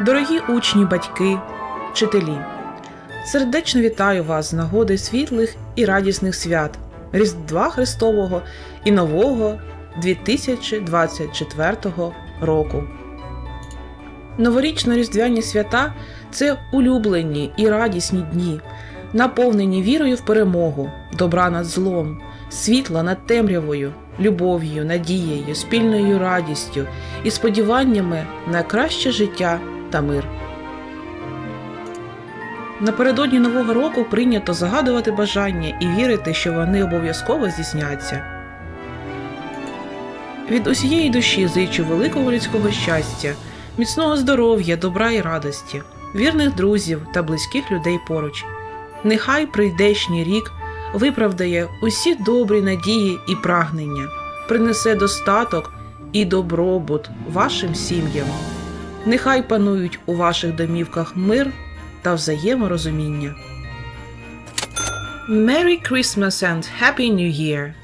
Дорогі учні, батьки, вчителі, сердечно вітаю вас з нагоди світлих і радісних свят Різдва Христового і Нового 2024 року. Новорічно-різдвяні свята це улюблені і радісні дні, наповнені вірою в перемогу, добра над злом, світла над темрявою, любов'ю, надією, спільною радістю і сподіваннями на краще життя та мир. Напередодні Нового року прийнято загадувати бажання і вірити, що вони обов'язково здійсняться. Від усієї душі зичу великого людського щастя, міцного здоров'я, добра і радості, вірних друзів та близьких людей поруч. Нехай прийдешній рік виправдає усі добрі надії і прагнення, принесе достаток і добробут вашим сім'ям. Нехай панують у ваших домівках мир та взаєморозуміння. Merry Christmas and Happy New Year!